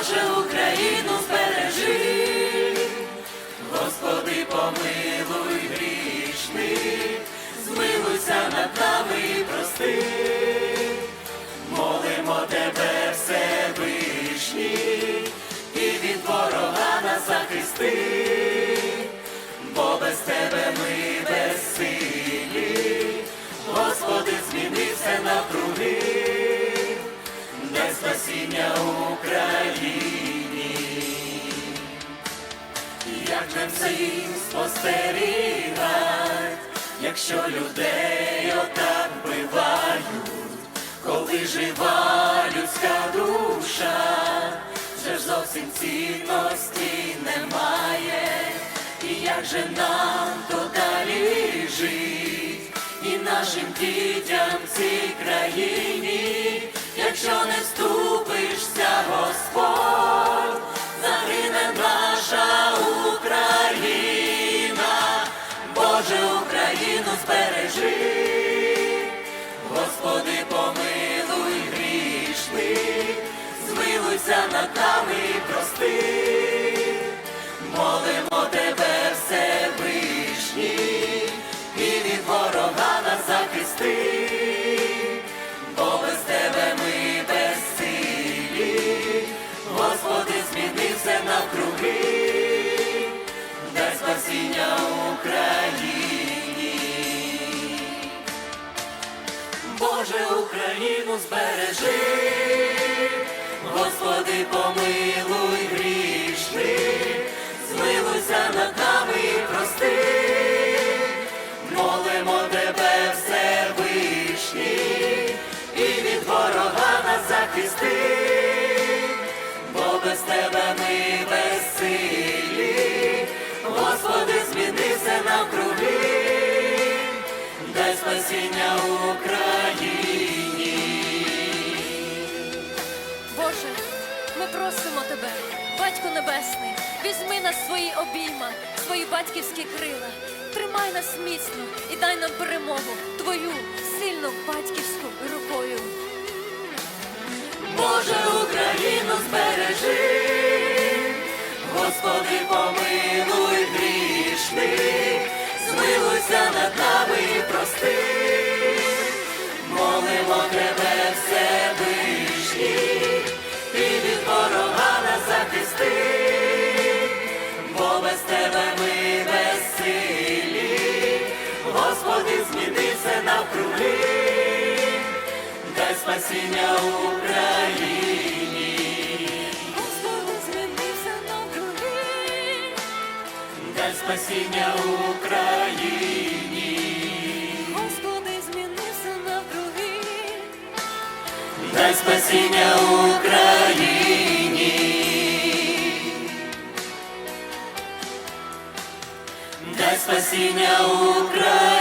Боже, Україну збережи, Господи, помилуй грішних, змилуйся над нами і прости, молимо тебе, Всевишній, і від ворога нас захисти, бо без тебе ми безсилі, Господи, зміни все навкруги, дай спасіння Україні. Як же всім спостерігать, якщо людей отак вбивають, коли жива людська душа, вже ж зовсім цінності немає, і як же нам то далі жить, і нашим дітям в цій країні, Господь, наша Україна, Боже, Україну збережи, Україну збережи, Господи, помилуй грішний, змилуйся над нами і прости, молимо тебе, Всевишній, просимо тебе, Батько Небесний, візьми нас свої обійма, свої батьківські крила, тримай нас міцно і дай нам перемогу твою сильну батьківську рукою. Боже, Україну збережи, Господи, помилуй грішних, змилуйся над нами і прости, спасіння Україні, Господи, змінися навкруги, дай спасіння Україні, Господи, змінися навкруги, дай спасіння Україні, дай спасіння Україні.